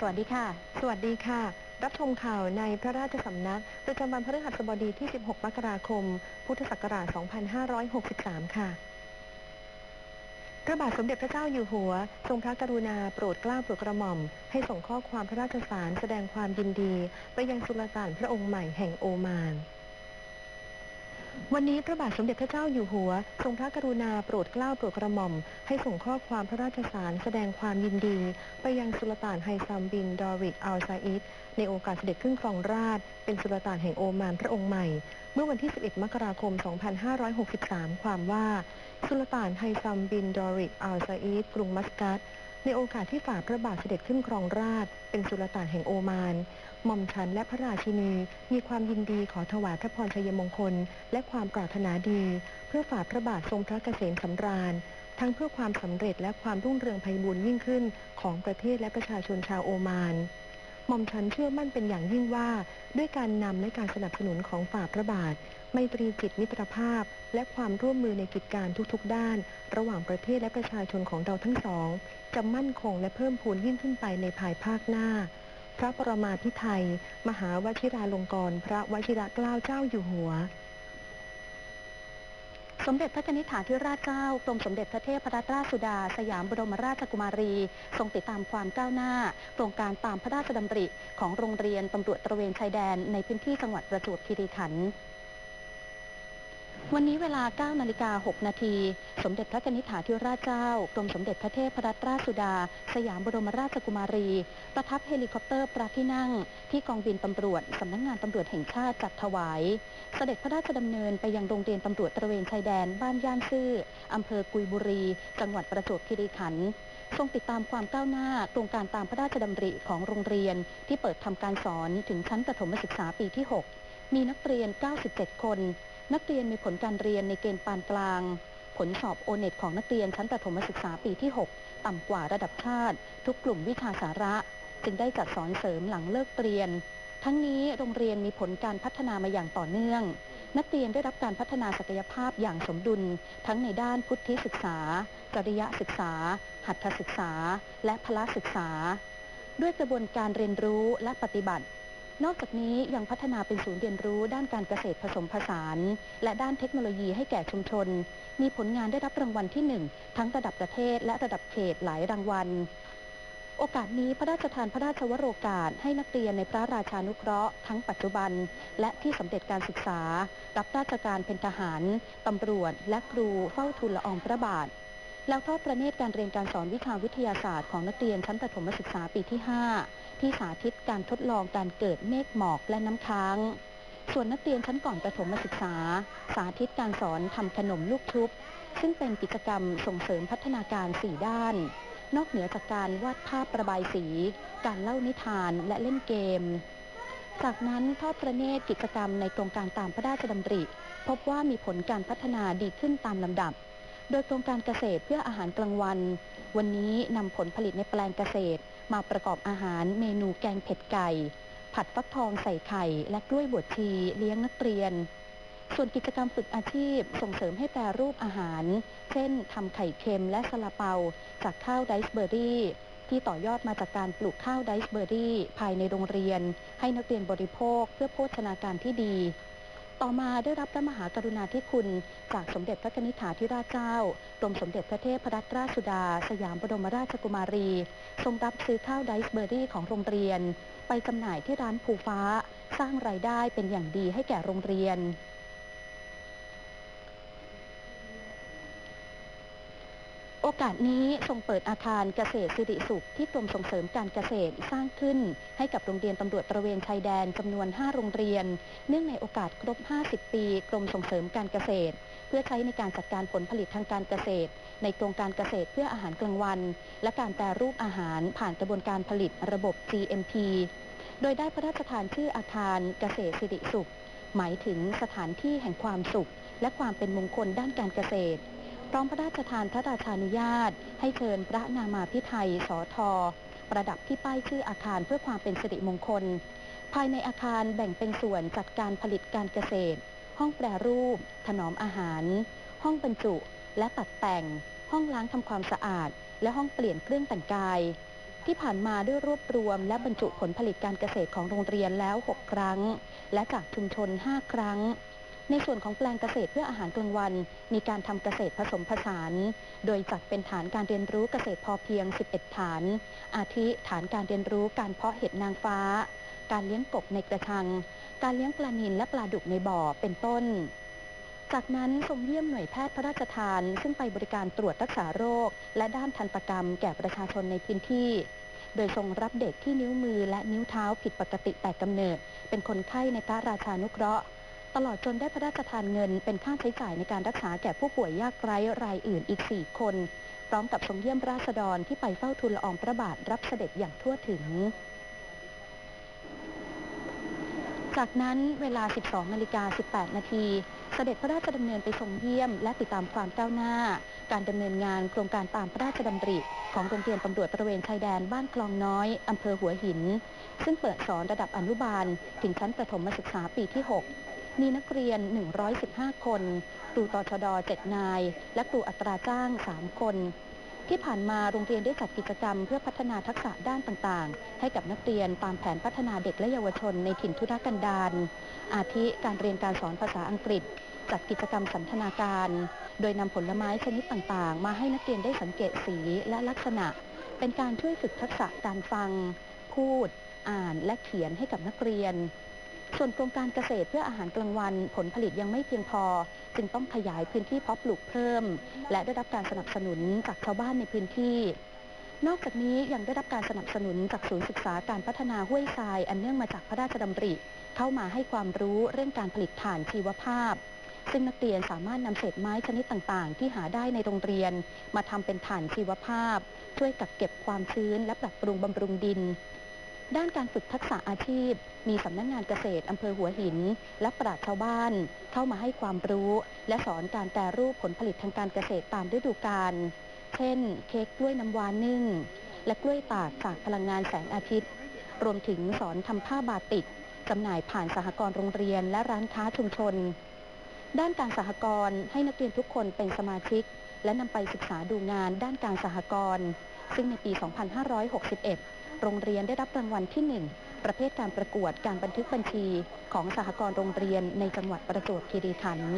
สวัสดีค่ะ สวัสดีค่ะ รับชมข่าวในพระราชสำนัก ประจำวันพฤหัสบดีที่ 16 มกราคม พุทธศักราช 2563 ค่ะ พระบาทสมเด็จพระเจ้าอยู่หัว ทรงพระกรุณาโปรดเกล้าโปรดกระหม่อม ให้ส่งข้อความพระราชสารแสดงความยินดี ไปยังสุลต่านพระองค์ใหม่แห่งโอมาน วันนี้พระบาทสมเด็จพระเจ้าอยู่หัว ทรงพระกรุณาโปรดเกล้าโปรดกระหม่อม ให้ส่งข้อความพระราชสารแสดงความยินดี ไปยังสุลต่านไฮซัมบิน ดอริกอัลซาอิดในโอกาสเสด็จขึ้นครองราช เป็นสุลต่านแห่งโอมานพระองค์ใหม่ เมื่อวันที่ 11 มกราคม 2563 ความว่า สุลต่านไฮซัมบิน ดอริกอัลซาอิดกรุงมัสกัตในโอกาสที่ฝ่าพระบาทเสด็จขึ้นครองราช เป็นสุลต่านแห่งโอมาน หม่อมฉันและพระราชินีมีความยินดีขอถวายพระพรชัยมงคล และความปรารถนาดี เพื่อฝ่าพระบาททรงพระเกษมสำราญ ทั้งเพื่อความสำเร็จและความรุ่งเรืองไพบูรย์ยิ่งขึ้นของประเทศและประชาชนชาวโอมานหม่อมฉันเชื่อมั่นเป็นอย่างยิ่งว่า ด้วยการนำและการสนับสนุนของฝ่าพระบาท ไมตรีจิตมิตรภาพ และความร่วมมือในกิจการทุกๆ ด้าน ระหว่างประเทศและประชาชนของเราทั้งสอง จะมั่นคงและเพิ่มพูนยิ่งขึ้นไปในภายภาคหน้า พระประมาพิไทย มหาวชิราลงกรณ์พระวชิระเกล้าเจ้าอยู่หัว สมเด็จพระนิธิฐาธิราชเจ้ากรมสมเด็จพระเทพรัตนราชสุดา สยามบรมราชกุมารี ทรงติดตามความก้าวหน้า โครงการตามพระราชดำริของโรงเรียนตำรวจตระเวนชายแดนในพื้นที่จังหวัดประจวบคีรีขันธ์ วันนี้เวลา9นาฬิกา6นาที สมเด็จพระนิธิฐาธิราชเจ้า กรมสมเด็จพระเทพรัตนราชสุดา สยามบรมราชกุมารี ประทับเฮลิคอปเตอร์พระที่นั่ง ที่กองบินตำรวจ สำนักงงานตำรวจแห่งชาติจัดถวาย เสด็จพระราชดำเนินไปยังโรงเรียนตำรวจตระเวนชายแดนบ้านย่านซื่ออำเภอกุยบุรี จังหวัดประจวบคีรีขันธ์ทรงติดตามความก้าวหน้าโครงการตามพระราชดำริของโรงเรียน ที่เปิดทำการสอนถึงชั้นประถมศึกษาปีที่ 6 มีนักเรียน 97 คน นักเรียนมีผลการเรียนในเกณฑ์ปานกลาง ผลสอบโอเน็ตของนักเรียนชั้นประถมศึกษาปีที่ 6 ต่ำกว่าระดับชาติ ทุกกลุ่มวิชาสาระ จึงได้จัดสอนเสริมหลังเลิกเรียน ทั้งนี้โรงเรียนมีผลการพัฒนามาอย่างต่อเนื่อง นักเรียนได้รับการพัฒนาศักยภาพอย่างสมดุล ทั้งในด้านพุทธิศึกษา จริยศึกษา หัตถศึกษา และพละศึกษา ด้วยกระบวนการเรียนรู้และปฏิบัติ นอกจากนี้ยังพัฒนาเป็นศูนย์เรียนรู้ด้านการเกษตรผสมผสาน และด้านเทคโนโลยีให้แก่ชุมชน มีผลงานได้รับรางวัลที่ 1 ทั้งระดับประเทศและระดับเขตหลายรางวัล โอกาสนี้พระราชทานพระราชวโรกาส ให้นักเรียนในพระราชานุเคราะห์ทั้งปัจจุบัน และที่สำเร็จการศึกษา รับราชการเป็นทหารตำรวจ และครูเฝ้าทูลละอองพระบาท แล้วทอดประเนตรการเรียนการสอนวิชาวิทยาศาสตร์ของนักเรียนชั้นประถมศึกษาปีที่ 5 ที่สาธิตการทดลองการเกิดเมฆหมอกและน้ำค้าง ส่วนนักเรียนชั้นก่อนประถมศึกษา สาธิตการสอนทำขนมลูกชุบ ซึ่งเป็นกิจกรรมส่งเสริมพัฒนาการ 4 ด้าน นอกเหนือจากการวาดภาพประบายสี การเล่านิทานและเล่นเกม จากนั้นทอดประเนตรกิจกรรมในโครงการตามพระราชดำริ พบว่ามีผลการพัฒนาดีขึ้นตามลำดับ โดยโครงการเกษตรเพื่ออาหารกลางวัน วันนี้นำผลผลิตในแปลงเกษตร มาประกอบอาหารเมนูแกงเผ็ดไก่ ผัดฟักทองใส่ไข่ และกล้วยบวชชีเลี้ยงนักเรียน ส่วนกิจกรรมฝึกอาชีพส่งเสริมให้แปรรูปอาหาร เช่นทำไข่เค็มและซาลาเปา จากข้าวไรซ์เบอร์รี่ที่ต่อยอดมาจากการปลูกข้าวไรซ์เบอร์รี่ ภายในโรงเรียน ให้นักเรียนบริโภคเพื่อโภชนาการที่ดี ต่อมาได้รับพระมหากรุณาธิคุณ จากสมเด็จพระนิธิฐาธิราชเจ้ากรมสมเด็จพระเทพรัตนราชสุดา สยามบรมราชกุมารี ทรงรับซื้อข้าวไดซ์เบอร์รี่ของโรงเรียน ไปจำหน่ายที่ร้านภูฟ้า สร้างรายได้เป็นอย่างดีให้แก่โรงเรียน โอกาสนี้ทรงเปิดอาคารเกษตรสิริสุขที่กรมส่งเสริมการเกษตรสร้างขึ้น ให้กับโรงเรียนตำรวจตระเวนชายแดนจำนวน 5 โรงเรียน เนื่องในโอกาสครบ 50 ปีกรมส่งเสริมการเกษตร เพื่อใช้ในการจัดการผลผลิตทางการเกษตร ในโครงการเกษตรเพื่ออาหารกลางวัน และการแปรรูปอาหารผ่านกระบวนการผลิตระบบ GMP โดยได้พระราชทานชื่ออาคารเกษตรสิริสุข หมายถึงสถานที่แห่งความสุข และความเป็นมงคลด้านการเกษตร ร้อมพระราชทานพระราชานุญาต ให้เชิญพระนามาพิไทยสอทอประดับที่ป้ายชื่ออาคารเพื่อความเป็นสิริมงคล ภายในอาคารแบ่งเป็นส่วนจัดการผลิตการเกษตร ห้องแปรรูป ถนอมอาหาร ห้องบรรจุ และตัดแต่ง ห้องล้างทำความสะอาด และห้องเปลี่ยนเครื่องแต่งกาย ที่ผ่านมาได้รวบรวม และบรรจุผลผลิตการเกษตรของโรงเรียนแล้ว 6 ครั้ง และจากชุมชน 5 ครั้ง ในส่วนของแปลงเกษตรเพื่ออาหารกลางวัน มีการทำเกษตรผสมผสาน โดยจัดเป็นฐานการเรียนรู้เกษตรพอเพียง 11 ฐาน อาทิฐานการเรียนรู้การเพาะเห็ดนางฟ้า การเลี้ยงกบในกระชัง การเลี้ยงปลานิลและปลาดุกในบ่อเป็นต้น จากนั้นทรงเยี่ยมหน่วยแพทย์พระราชทาน ซึ่งไปบริการตรวจรักษาโรค และด้านทันตกรรมแก่ประชาชนในพื้นที่โดยทรงรับเด็กที่นิ้วมือและนิ้วเท้าผิดปกติแต่กำเนิด เป็นคนไข้ในพระราชานุเคราะห์ ตลอดจนได้พระราชทานเงิน เป็นค่าใช้จ่ายในการรักษาแก่ผู้ป่วยยากไร้รายอื่นอีก 4 คน พร้อมกับทรงเยี่ยมราษฎรที่ไปเฝ้าทูลละอองพระบาทรับเสด็จอย่างทั่วถึง จากนั้นเวลา 12นาฬิกา18 นาทีเสด็จพระราชดำเนินไปทรงเยี่ยม และติดตามความก้าวหน้า การดำเนินงานโครงการตามพระราชดำริ ของโรงเรียนตำรวจตระเวนชายแดนบ้านคลองน้อยอำเภอหัวหิน ซึ่งเปิดสอนระดับอนุบาล ถึงชั้นประถมศึกษาปีที่ 6 มีนักเรียน 115 คน ครูตชด 7 นาย และครูอัตราจ้าง 3 คน ที่ผ่านมาโรงเรียนได้จัดกิจกรรมเพื่อพัฒนาทักษะด้านต่างๆ ให้กับนักเรียนตามแผนพัฒนาเด็กและเยาวชนในถิ่นทุรกันดารอาทิการเรียนการสอนภาษาอังกฤษ จัดกิจกรรมสันทนาการ โดยนำผลไม้ชนิดต่างๆ มาให้นักเรียนได้สังเกตสีและลักษณะ เป็นการช่วยฝึกทักษะการฟัง พูด อ่านและเขียนให้กับนักเรียน ส่วนโครงการเกษตรเพื่ออาหารกลางวันผลผลิตยังไม่เพียงพอ จึงต้องขยายพื้นที่เพาะปลูกเพิ่ม และได้รับการสนับสนุนจากชาวบ้านในพื้นที่ นอกจากนี้ยังได้รับการสนับสนุนจากศูนย์ศึกษาการพัฒนาห้วยทราย อันเนื่องมาจากพระราชดำริ เข้ามาให้ความรู้เรื่องการผลิตถ่านชีวภาพ ซึ่งนักเรียนสามารถนำเศษไม้ชนิดต่างๆ ที่หาได้ในโรงเรียน มาทำเป็นถ่านชีวภาพ ช่วยกักเก็บความชื้นและปรับปรุงบำรุงดิน ด้านการฝึกทักษะอาชีพ มีสำนักงงานเกษตรอำเภอหัวหิน และปราชชาวบ้าน เข้ามาให้ความรู้ และสอนการแปรรูปผลผลิตทางการเกษตรตามฤดูกาล เช่น เค้กกล้วยน้ำว้านึ่ง และกล้วยตากจากพลังงานแสงอาทิตย์ รวมถึงสอนทำผ้าบาติกจำหน่ายผ่านสหกรณ์โรงเรียนและร้านค้าชุมชน ด้านการสหกรณ์ให้นักเรียนทุกคนเป็นสมาชิก และนำไปศึกษาดูงานด้านการสหกรณ์ซึ่งในปี 2561 โรงเรียนได้รับรางวัลที่ 1 ประเภทการประกวดการบันทึกบัญชีของสหกรณ์โรงเรียนในจังหวัดประจวบคีรีขันธ์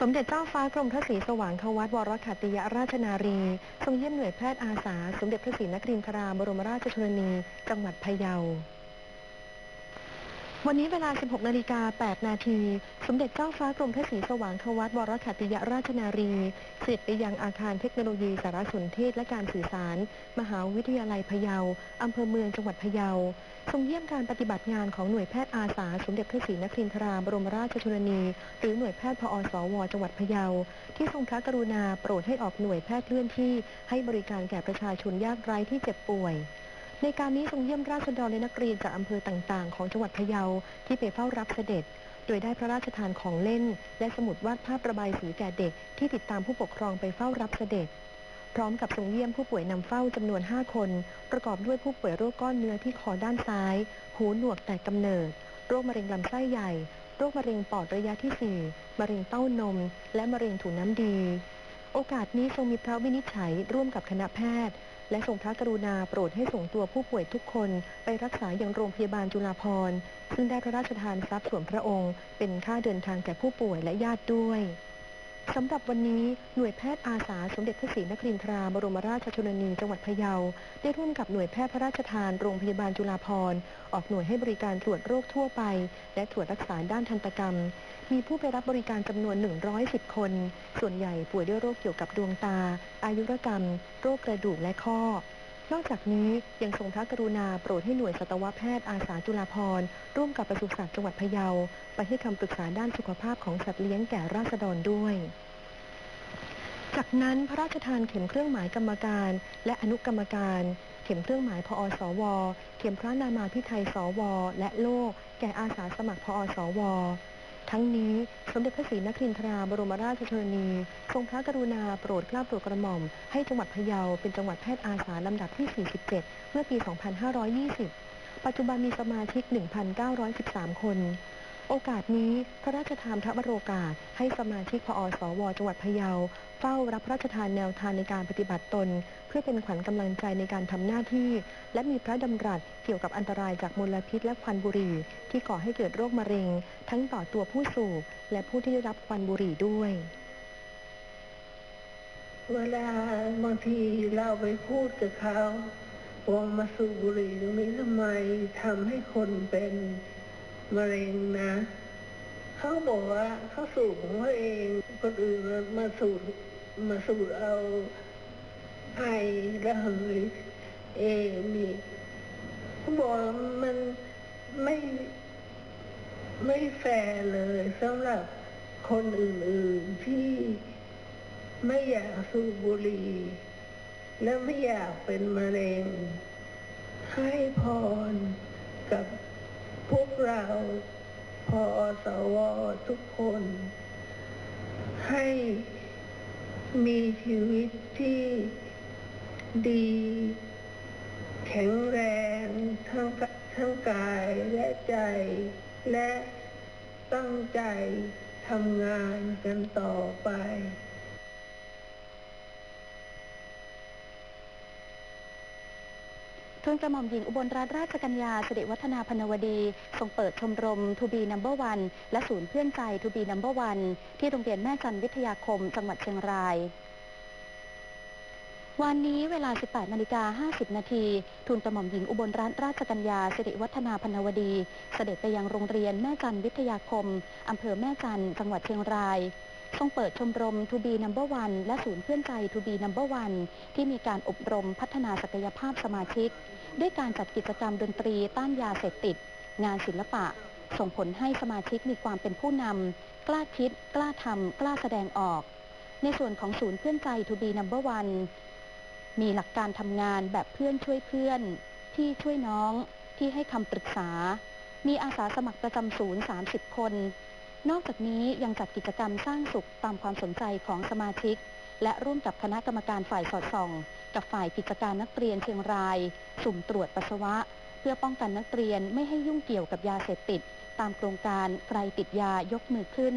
สมเด็จเจ้าฟ้ากรมพระศรีสว่างควัตวรขัตติยราชนารี ทรงเยี่ยมหน่วยแพทย์อาสา สมเด็จพระศรีนครินทราบรมราชชนนี จังหวัดพะเยา วันนี้เวลา 16 นาฬิกา 8 นาที สมเด็จเจ้าฟ้ากรมพระศรีสว่างควัตวรขัตติยราชนารี เสด็จไปยังอาคารเทคโนโลยีสารสนเทศและการสื่อสาร มหาวิทยาลัยพะเยา อำเภอเมืองจังหวัดพะเยา ทรงเยี่ยมการปฏิบัติงานของหน่วยแพทย์อาสา สมเด็จพระศรีนครินทราบรมราชชนนี หรือหน่วยแพทย์พอสว จังหวัดพะเยา ที่ทรงพระกรุณาโปรดให้ออกหน่วยแพทย์เคลื่อนที่ ให้บริการแก่ประชาชนยากไร้ที่เจ็บป่วย ในการนี้ทรงเยี่ยมราษฎรและนักเรียนจากอำเภอต่างๆ ของจังหวัดพะเยาที่ไปเฝ้ารับเสด็จ โดยได้พระราชทานของเล่น และสมุดวาดภาพระบายสีแก่เด็กที่ติดตามผู้ปกครองไปเฝ้ารับเสด็จ พร้อมกับทรงเยี่ยมผู้ป่วยนำเฝ้าจำนวน 5 คน ประกอบด้วยผู้ป่วยโรคก้อนเนื้อที่คอด้านซ้าย หูหนวกแต่กำเนิด โรคมะเร็งลำไส้ใหญ่ โรคมะเร็งปอดระยะที่ 4 มะเร็งเต้านม และมะเร็งถุงน้ำดี โอกาสนี้ทรงมีพระวินิจฉัยร่วมกับคณะแพทย์ และทรงพระกรุณาโปรดให้ส่งตัวผู้ป่วยทุกคนไปรักษาอย่างโรงพยาบาลจุฬาภรณ์ ซึ่งได้พระราชทานทรัพย์ส่วนพระองค์ เป็นค่าเดินทางแก่ผู้ป่วยและญาติด้วย สำหรับวันนี้หน่วยแพทย์อาสาสมเด็จพระศรีนครินทราบรมราชชนนีจังหวัดพะเยา ได้ร่วมกับหน่วยแพทย์พระราชทานโรงพยาบาลจุฬาภรณ์ออกหน่วยให้บริการตรวจโรคทั่วไป และตรวจรักษาด้านทันตกรรม มีผู้ไปรับบริการจำนวน 110 คน ส่วนใหญ่ป่วยด้วยโรคเกี่ยวกับดวงตา อายุรกรรม โรคกระดูกและข้อ นอกจากนี้ยังทรงพระกรุณาโปรดให้หน่วยสัตวแพทย์อาสาจุฬาภรณ์ร่วมกับปศุสัตว์จังหวัดพะเยา ไปให้คำปรึกษาด้านสุขภาพของสัตว์เลี้ยงแก่ราษฎรด้วย จากนั้นพระราชทานเข็มเครื่องหมายกรรมการ และอนุกรรมการ เข็มเครื่องหมายพอสว เข็มพระนามาพิไทยสว และโล่แก่อาสาสมัครพอสว ทั้งนี้สมเด็จพระศรีนครินทราบรมราชชนนีทรงพระกรุณาโปรดเกล้าโปรดกระหม่อม ให้จังหวัดพะเยาเป็นจังหวัดแพทย์อาสาลำดับที่ 47 เมื่อปี 2520 ปัจจุบันมีสมาชิก 1,913 คน โอกาสนี้พระราชทานพระบรโอกาส ให้สมาชิกพอสว จังหวัดพะเยา เฝ้ารับพระราชทานแนวทางในการปฏิบัติตน เพื่อเป็นขวัญกำลังใจในการทำหน้าที่ และมีพระดำรัสเกี่ยวกับอันตรายจากมลพิษและควันบุหรี่ ที่ก่อให้เกิดโรคมะเร็ง ทั้งต่อตัวผู้สูบและผู้ที่ได้รับควันบุหรี่ด้วย เวลาบางทีเราไปพูดกับเขาว่ามาสูบบุหรี่ตรงนี้ทำไมทำให้คนเป็น มะเร็งนะเขาบอกว่าเขาสูบของเขาเองคนอื่นมามาสูดมาสูดเอาไอระเหยเอมีเขาบอกว่ามันไม่ไม่แฟร์เลยสำหรับคนอื่นๆที่ไม่อยากสูบบุหรี่และไม่อยากเป็นมะเร็งให้พรกับ พวกเราพอสวทุกคน ให้มีชีวิตที่ดี แข็งแรงทั้งทั้งกายและใจและตั้งใจทำงานกันต่อไป ทูลกระหม่อมหญิงอุบลรัตนราชกัญญาสิริวัฒนาพนวดี ทรงเปิดชมรมทูบีนัมเบอร์วันและศูนย์เพื่อนใจทูบีนัมเบอร์วันที่โรงเรียนแม่จันวิทยาคม จังหวัดเชียงราย วันนี้เวลา 18นาฬิกา50 นาทีทูลกระหม่อมหญิงอุบลรัตนราชกัญญาสิริวัฒนาพนวดี เสด็จไปยังโรงเรียนแม่จันวิทยาคมอำเภอแม่จันจังหวัดเชียงราย ทรงเปิดชมรม To be Number One และศูนย์เพื่อนใจ To be Number One ที่มีการอบรมพัฒนาศักยภาพสมาชิก ด้วยการจัดกิจกรรมดนตรีต้านยาเสพติด งานศิลปะ ส่งผลให้สมาชิกมีความเป็นผู้นำกล้าคิด กล้าทำกล้าแสดงออก ในส่วนของศูนย์เพื่อนใจ To be Number One มีหลักการทำงานแบบเพื่อนช่วยเพื่อนที่ช่วยน้องที่ให้คำปรึกษา มีอาสาสมัครประจำศูนย์ 30 คน นอกจากนี้ยังจัดกิจกรรมสร้างสุขตามความสนใจของสมาชิก และร่วมกับคณะกรรมการฝ่ายสอดส่อง กับฝ่ายกิจการนักเรียนเชียงราย สุ่มตรวจปัสสาวะ เพื่อป้องกันนักเรียนไม่ให้ยุ่งเกี่ยวกับยาเสพติด ตามโครงการใครติดยายกมือขึ้น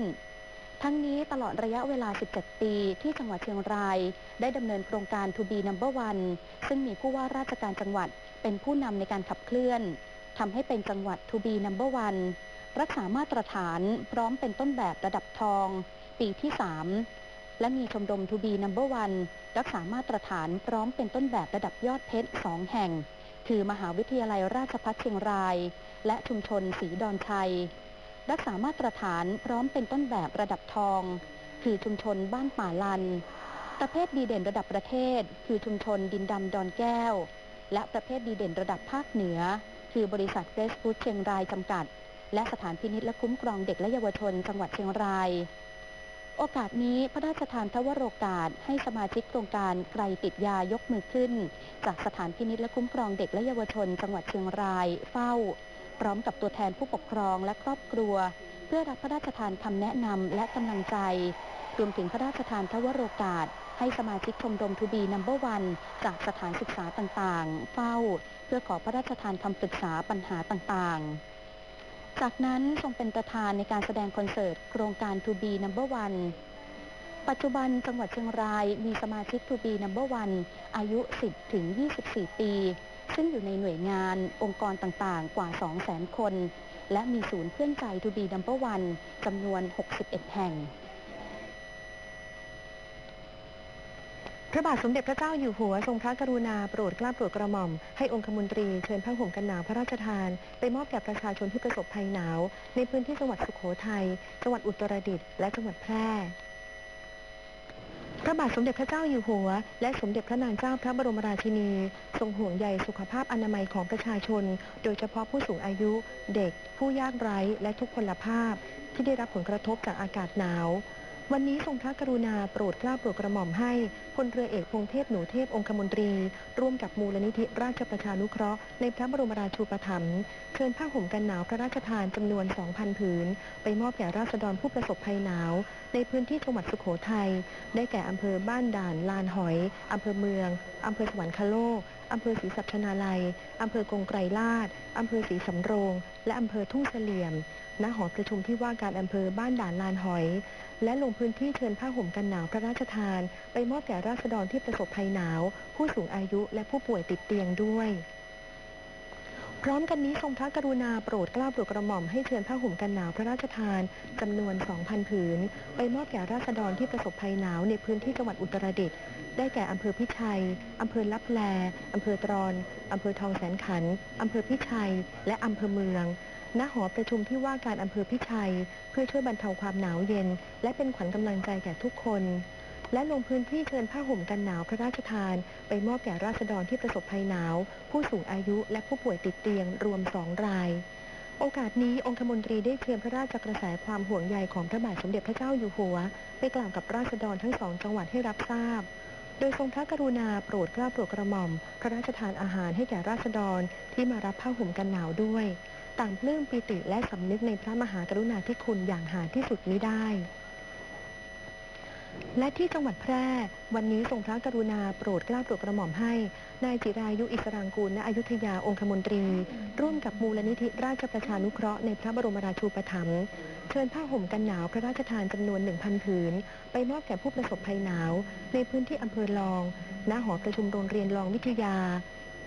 ทั้งนี้ตลอดระยะเวลา 17 ปีที่จังหวัดเชียงราย ได้ดำเนินโครงการ To be Number One ซึ่งมีผู้ว่าราชการจังหวัดเป็นผู้นำในการขับเคลื่อนทำให้เป็นจังหวัด To be Number One รั รักษามาตรฐานพร้อมเป็นต้นแบบระดับทอง ปีที่ 3 และมีชมรม To be Number One รักษามาตรฐานพร้อมเป็นต้นแบบระดับยอดเพชรสองแห่ง คือมหาวิทยาลัยราชภัฏเชียงราย และชุมชนศรีดอนชัย รักษามาตรฐานพร้อมเป็นต้นแบบระดับทอง คือชุมชนบ้านป่าลัน ประเภทดีเด่นระดับประเทศ คือชุมชนดินดำดอนแก้ว และประเภทดีเด่นระดับภาคเหนือ คือบริษัทเฟสฟูดเชียงรายจำกัด และสถานพินิจและคุ้มครองเด็กและเยาวชน จังหวัดเชียงราย โอกาสนี้พระราชทานทวโรกาสให้สมาชิกโครงการใครติดยายกมือขึ้น จากสถานพินิจและคุ้มครองเด็กและเยาวชน จังหวัดเชียงราย เฝ้า พร้อมกับตัวแทนผู้ปกครองและครอบครัว เพื่อรับพระราชทานคำแนะนำและกำลังใจรวมถึงพระราชทานทวโรกาสให้สมาชิกชมรมทูบีนัมเบอร์วันจากสถานศึกษาต่างๆ เฝ้า เพื่อขอพระราชทานคำปรึกษาปัญหาต่างๆ จากนั้นทรงเป็นประธานในการแสดงคอนเสิร์ตโครงการ To be Number One ปัจจุบันจังหวัดเชียงรายมีสมาชิก To be Number One อายุ 10 ถึง 24 ปี ซึ่งอยู่ในหน่วยงานองค์กรต่างๆ กว่า 200,000 คน และมีศูนย์เพื่อนใจ To be Number One จำนวน 61 แห่ง พระบาทสมเด็จพระเจ้าอยู่หัวทรงพระกรุณาโปรดเกล้าโปรดกระหม่อม ให้องคมนตรีเชิญผ้าห่มกันหนาวพระราชทาน ไปมอบแก่ประชาชนที่ประสบภัยหนาว ในพื้นที่จังหวัดสุโขทัยจังหวัดอุตรดิตถ์และจังหวัดแพร่พระบาทสมเด็จพระเจ้าอยู่หัว และสมเด็จพระนางเจ้าพระบรมราชินี ทรงห่วงใยสุขภาพอนามัยของประชาชน โดยเฉพาะผู้สูงอายุ เด็ก ผู้ยากไร้ และทุกพลภาพ ที่ได้รับผลกระทบจากอากาศหนาว วันนี้ทรงพระกรุณาโปรดเกล้าโปรดกระหม่อมให้พลเรือเอกพงเทพหนูเทพองคมนตรี ร่วมกับมูลนิธิราชประชานุเคราะห์ในพระบรมราชูปถัมภ์เชิญผ้าห่มกันหนาวพระราชทานจำนวน 2,000 ผืน ไปมอบแก่ราษฎรผู้ประสบภัยหนาว ในพื้นที่จังหวัดสุโขทัยได้แก่อำเภอบ้านด่านลานหอยอำเภอเมืองอำเภอสวรรคโลกอำเภอศรีสัชนาลัยอำเภอกงไกรลาดอำเภอศรีสำโรง และอำเภอทุ่งเสลี่ยม ณหอประชุมที่ว่าการอำเภอบ้านด่านลานหอย และลงพื้นที่เชิญผ้าห่มกันหนาวพระราชทาน ไปมอบแก่ราษฎรที่ประสบภัยหนาว ผู้สูงอายุและผู้ป่วยติดเตียงด้วยพร้อมกันนี้ทรงพระกรุณาโปรดเกล้าโปรดกระหม่อมให้เชิญผ้าห่มกันหนาวพระราชทานจำนวน 2,000 ผืน ไปมอบแก่ราษฎรที่ประสบภัยหนาวในพื้นที่จังหวัดอุตรดิตถ์ได้แก่อำเภอพิชัยอำเภอลับแลอำเภอตรอนอำเภอทองแสนขันอำเภอพิชัย และอำเภอเมือง ณหอประชุมที่ว่าการอำเภอพิชัย เพื่อช่วยบรรเทาความหนาวเย็น และเป็นขวัญกำลังใจแก่ทุกคน และลงพื้นที่เชิญผ้าห่มกันหนาวพระราชทาน ไปมอบแก่ราษฎรที่ประสบภัยหนาว ผู้สูงอายุและผู้ป่วยติดเตียงรวมสองราย โอกาสนี้องคมนตรีได้เชิญพระราชกระแสความห่วงใยของพระบาทสมเด็จพระเจ้าอยู่หัว ไปกล่าวกับราษฎรทั้งสองจังหวัดให้รับทราบโดยทรงพระกรุณาโปรดเกล้าโปรดกระหม่อม พระราชทานอาหารให้แก่ราษฎรที่มารับผ้าห่มกันหนาวด้วย ต่างปลื้มปิติและสำนึกในพระมหากรุณาธิคุณอย่างหาที่สุดมิได้ และที่จังหวัดแพร่ วันนี้ทรงพระกรุณาโปรดเกล้าโปรดกระหม่อมให้ นายจิรายุอิสรางกูลณอยุธยาองคมนตรี ร่วมกับมูลนิธิราชประชานุเคราะห์ในพระบรมราชูปถัมภ์เชิญผ้าห่มกันหนาวพระราชทานจำนวน 1,000 ผืน ไปมอบแก่ผู้ประสบภัยหนาว ในพื้นที่อำเภอลอง ณหอประชุมโรงเรียนลองวิทยา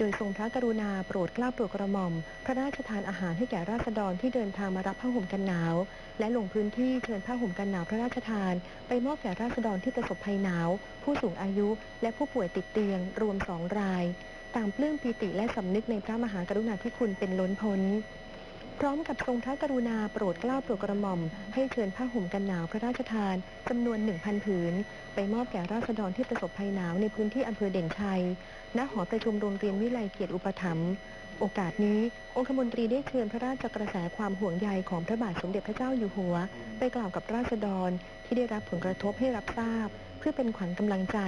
โดยทรงพระกรุณาโปรดเกล้าโปรดกระหม่อม พระราชทานอาหารให้แก่ราษฎรที่เดินทางมารับผ้าห่มกันหนาว และลงพื้นที่เชิญผ้าห่มกันหนาวพระราชทาน ไปมอบแก่ราษฎรที่ประสบภัยหนาว ผู้สูงอายุ และผู้ป่วยติดเตียง รวมสองราย ต่างปลื้มปีติและสำนึกในพระมหากรุณาธิคุณเป็นล้นพ้น พร้อมกับทรงพระกรุณาโปรดเกล้าโปรดกระหม่อม ให้เชิญผ้าห่มกันหนาวพระราชทานจำนวน 1,000 ผืน ไปมอบแก่ราษฎรที่ประสบภัยหนาวในพื้นที่อำเภอเด่นชัย ณ หอประชุมโรงเรียนวิไลเกียรติอุปถัมภ์โอกาสนี้ องคมนตรีได้เชิญพระราชกระแสความห่วงใยของพระบาทสมเด็จพระเจ้าอยู่หัว ไปกล่าวกับราษฎรที่ได้รับผลกระทบให้รับทราบ เพื่อเป็นขวัญกำลังใจ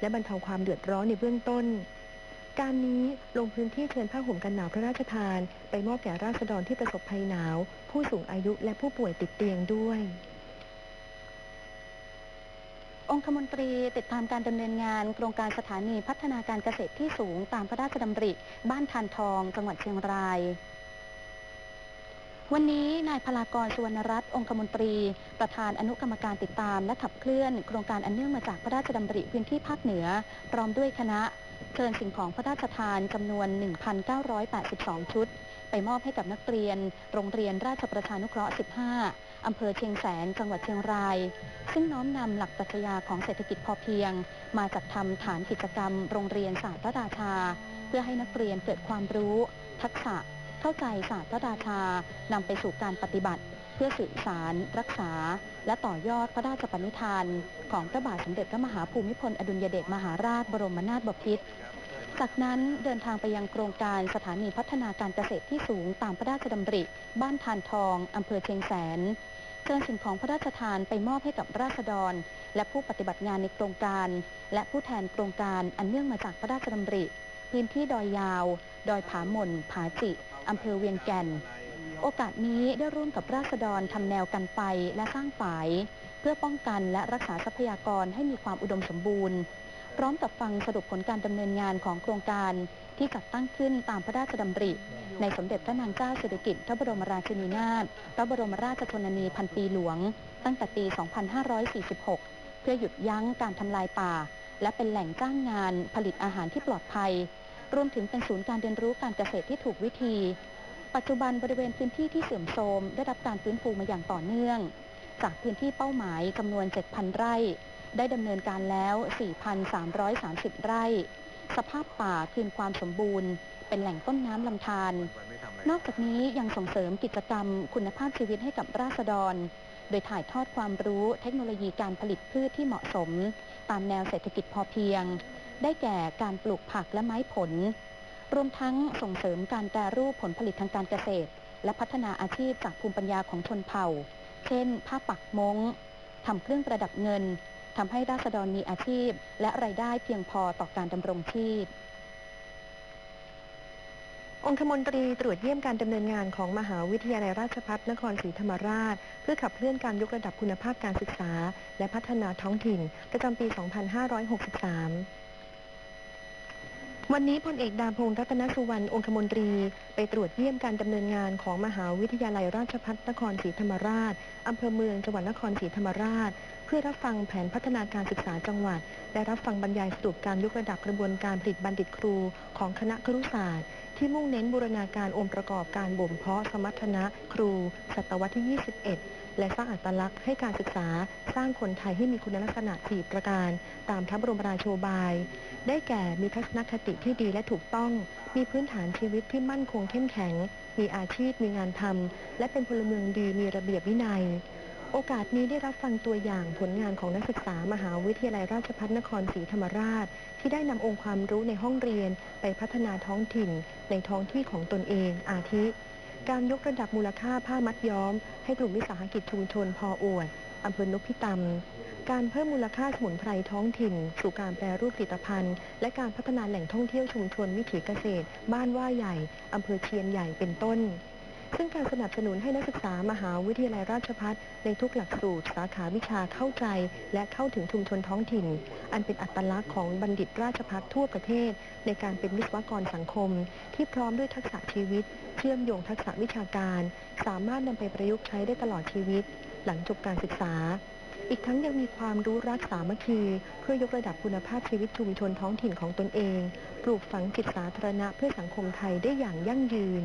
และบรรเทาความเดือดร้อนในเบื้องต้น การนี้ลงพื้นที่เชิญผ้าห่มกันหนาวพระราชทาน ไปมอบแก่ราษฎรที่ประสบภัยหนาว ผู้สูงอายุและผู้ป่วยติดเตียงด้วย องคมนตรีติดตามการดำเนินงาน โครงการสถานีพัฒนาการเกษตรที่สูงตามพระราชดำริ บ้านทานทอง จังหวัดเชียงรายวันนี้นายพลากรสุวรรณรัตน์องคมนตรี ประธานอนุกรรมการติดตามและขับเคลื่อน โครงการอันเนื่องมาจากพระราชดำริพื้นที่ภาคเหนือ พร้อมด้วยคณะ เชิญสิ่งของพระราชทานจำนวน 1,982 ชุด ไปมอบให้กับนักเรียน โรงเรียนราชประชานุเคราะห์ 15 อำเภอเชียงแสน จังหวัดเชียงราย ซึ่งน้อมนำหลักปรัชญาของเศรษฐกิจพอเพียง มาจัดทำฐานกิจกรรม โรงเรียนศาสตร์พระราชา เพื่อให้นักเรียนเกิดความรู้ ทักษะ เข้าใจศาสตร์พระราชานำไปสู่การปฏิบัติ เพื่อสื่อสาร รักษา และต่อยอดพระราชปณิธาน ของพระบาทสมเด็จพระมหาภูมิพลอดุลยเดชมหาราชบรมนาถบพิตรจากนั้นเดินทางไปยังโครงการสถานีพัฒนาการเกษตรที่สูงตามพระราชดำริ บ้านทานทองอำเภอเชียงแสนเชิญสิ่งของพระราชทานไปมอบให้กับราษฎร และผู้ปฏิบัติงานในโครงการ และผู้แทนโครงการอันเนื่องมาจากพระราชดำริ พื้นที่ดอยยาว ดอยผาหม่นผาจิอำเภอเวียงแก่น โอกาสนี้ได้ร่วมกับราษฎรทำแนวกันไฟและสร้างฝาย เพื่อป้องกันและรักษาทรัพยากรให้มีความอุดมสมบูรณ์ พร้อมกับฟังสรุปผลการดำเนินงานของโครงการที่จัดตั้งขึ้นตามพระราชดำริ ในสมเด็จพระนางเจ้าสิริกิติ์พระบรมราชินีนาถพระบรมราชชนนีพันปีหลวง ตั้งแต่ปี 2546 เพื่อหยุดยั้งการทำลายป่า และเป็นแหล่งจ้างงานผลิตอาหารที่ปลอดภัย รวมถึงเป็นศูนย์การเรียนรู้การเกษตรที่ถูกวิธี ปัจจุบันบริเวณพื้นที่ที่เสื่อมโทรมได้รับการฟื้นฟูมาอย่างต่อเนื่อง จากพื้นที่เป้าหมายจำนวน 7,000 ไร่ ได้ดำเนินการแล้ว 4,330 ไร่ สภาพป่าคืนความสมบูรณ์ เป็นแหล่งต้นน้ำลำธาร นอกจากนี้ยังส่งเสริมกิจกรรมคุณภาพชีวิตให้กับราษฎร โดยถ่ายทอดความรู้เทคโนโลยีการผลิตพืชที่เหมาะสม ตามแนวเศรษฐกิจพอเพียง ได้แก่การปลูกผักและไม้ผล รวมทั้งส่งเสริมการแปรรูปผลผลิตทางการเกษตร และพัฒนาอาชีพจากภูมิปัญญาของชนเผ่า เช่น ผ้าปักมงทำเครื่องประดับเงินทำให้ราษฎรมีอาชีพ และรายได้เพียงพอต่อการดำรงชีพองคมนตรีตรวจเยี่ยมการดำเนินงานของมหาวิทยาลัยราชภัฏนครศรีธรรมราช เพื่อขับเคลื่อนการยกระดับคุณภาพการศึกษา และพัฒนาท้องถิ่น ประจำปี 2563 วันนี้พลเอกดาพงศ์รัตนสุวรรณองคมนตรี ไปตรวจเยี่ยมการดำเนินงานของมหาวิทยาลัยราชภัฏนครศรีธรรมราชอำเภอเมืองจังหวัดนครศรีธรรมราช เพื่อรับฟังแผนพัฒนาการศึกษาจังหวัด และรับฟังบรรยายสรุปการยกระดับกระบวนการผลิตบัณฑิตครูของคณะครุศาสตร์ ที่มุ่งเน้นบูรณาการองค์ประกอบการบ่มเพาะสมรรถนะครูศตวรรษที่ 21 และสร้างอัตลักษณ์ให้การศึกษาสร้างคนไทยให้มีคุณลักษณะ4ประการ ตามพระบรมราโชบาย ได้แก่มีทัศนคติที่ดีและถูกต้อง มีพื้นฐานชีวิตที่มั่นคงเข้มแข็ง มีอาชีพมีงานทำและเป็นพลเมืองดีมีระเบียบวินัย โอกาสนี้ได้รับฟังตัวอย่างผลงานของนักศึกษามหาวิทยาลัยราชภัฏนครศรีธรรมราช ที่ได้นำองค์ความรู้ในห้องเรียนไปพัฒนาท้องถิ่นในท้องที่ของตนเอง อาทิ การยกระดับมูลค่าผ้ามัดย้อม ให้กลุ่มวิสาหกิจชุมชนพออวดอำเภอนพิตำการเพิ่มมูลค่าสมุนไพรท้องถิ่น สู่การแปรรูปผลิตภัณฑ์ และการพัฒนาแหล่งท่องเที่ยวชุมชนวิถีเกษตร บ้านว่าใหญ่อำเภอเชียนใหญ่เป็นต้น ซึ่งการสนับสนุนให้นักศึกษามหาวิทยาลัยราชภัฏในทุกหลักสูตร สาขาวิชาเข้าใจ และเข้าถึงชุมชนท้องถิ่น อันเป็นอัตลักษณ์ของบัณฑิตราชภัฏทั่วประเทศ ในการเป็นวิศวกรสังคม ที่พร้อมด้วยทักษะชีวิต เชื่อมโยงทักษะวิชาการ สามารถนำไปประยุกต์ใช้ได้ตลอดชีวิต หลังจบการศึกษาอีกทั้งยังมีความรู้รักสามัคคี เพื่อยกระดับคุณภาพชีวิตชุมชนท้องถิ่นของตนเอง ปลูกฝังจิตสาธารณะเพื่อสังคมไทยได้อย่างยั่งยืน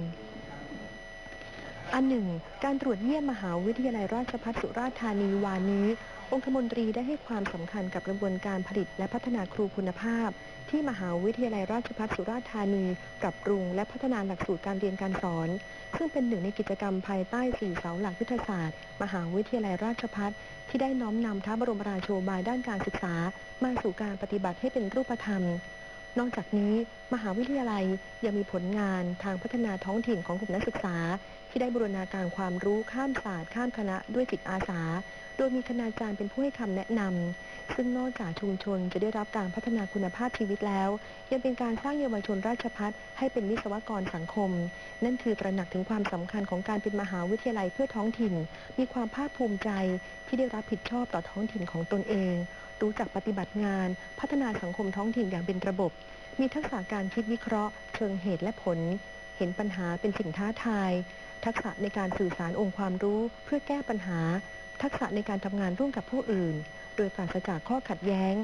อันหนึ่ง การตรวจเยี่ยมมหาวิทยาลัยราชภัฏสุราษฎร์ธานีวานนี้ องคมนตรีได้ให้ความสำคัญกับกระบวนการผลิตและพัฒนาครูคุณภาพ ที่มหาวิทยาลัยราชภัฏสุราษฎร์ธานีปรับปรุงและพัฒนาหลักสูตรการเรียนการสอน ซึ่งเป็นหนึ่งในกิจกรรมภายใต้สี่เสาหลักยุทธศาสตร์ มหาวิทยาลัยราชภัฏที่ได้น้อมนำพระบรมราโชบายด้านการศึกษา มาสู่การปฏิบัติให้เป็นรูปธรรม นอกจากนี้มหาวิทยาลัยยังมีผลงานทางพัฒนาท้องถิ่นของกลุ่มนักศึกษา ที่ได้บูรณาการความรู้ข้ามศาสตร์ข้ามคณะด้วยจิตอาสา โดยมีคณาจารย์เป็นผู้ให้คำแนะนำซึ่งนอกจากชุมชนจะได้รับการพัฒนาคุณภาพชีวิตแล้ว ยังเป็นการสร้างเยาวชนราชพัฒให้เป็นวิศวกรสังคม นั่นคือตระหนักถึงความสำคัญของการเป็นมหาวิทยาลัยเพื่อท้องถิ่น มีความภาคภูมิใจที่ได้รับผิดชอบต่อท้องถิ่นของตนเอง รู้จักปฏิบัติงาน พัฒนาสังคมท้องถิ่นอย่างเป็นระบบ มีทักษะการคิดวิเคราะห์ เชิงเหตุและผล เห็นปัญหาเป็นสิ่งท้าทาย ทักษะในการสื่อสารองค์ความรู้เพื่อแก้ปัญหา ทักษะในการทำงานร่วมกับผู้อื่น โดยปราศจากข้อขัดแย้ง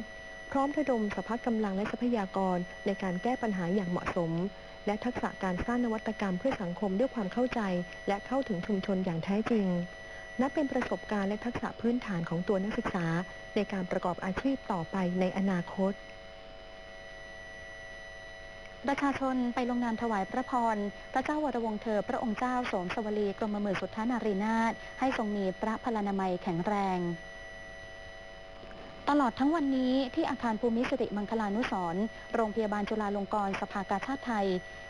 พร้อมระดมสภาพกำลังและทรัพยากรในการแก้ปัญหาอย่างเหมาะสม และทักษะการสร้างนวัตกรรมเพื่อสังคมด้วยความเข้าใจ และเข้าถึงชุมชนอย่างแท้จริง นับเป็นประสบการณ์และทักษะพื้นฐานของตัวนักศึกษาในการประกอบอาชีพต่อไปในอนาคตประชาชนไปลงนามถวายพระพร พระเจ้าวรวงเธอ พระองค์เจ้าสมสวลีกรมหมื่นสุทธานารีนาถให้ทรงมีพระพลานามัยแข็งแรง ตลอดทั้งวันนี้ที่อาคารภูมิสิริมังคลานุสรโรงพยาบาลจุฬาลงกรณ์สภากาชาติไทย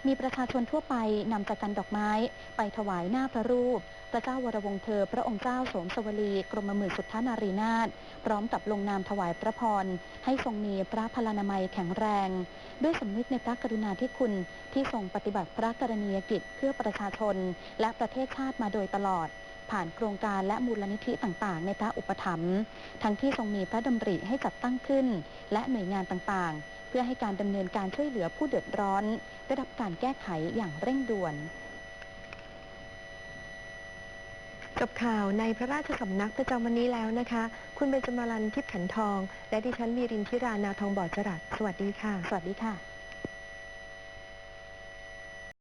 มีประชาชนทั่วไปนำจักันดอกไม้ ไปถวายหน้าพระรูป พระเจ้าวรวงเธอ พระองค์เจ้าสมสวลีกรมหมื่นสุทธานารีนาถพร้อมกับลงนามถวายพระพร ให้ทรงมีพระพลานามัยแข็งแรง ด้วยสำนึกในพระกรุณาธิคุณที่ทรงปฏิบัติพระกรณียกิจเพื่อประชาชน และประเทศชาติมาโดยตลอด ผ่านโครงการและมูลนิธิต่างๆ ในพระอุปถัมภ์ทั้งที่ทรงมีพระดำริให้จัดตั้งขึ้น และหน่วยงานต่างๆ เพื่อให้การดำเนินการช่วยเหลือผู้เดือดร้อน ได้รับการแก้ไขอย่างเร่งด่วนจบข่าวในพระราชสำนักประจำวันนี้แล้วนะคะ คุณเบญจมาลันทิพย์ขันทอง และดิฉันมีรินทิรานาทองบอดจรัสสวัสดีค่ะ สวัสดีค่ะ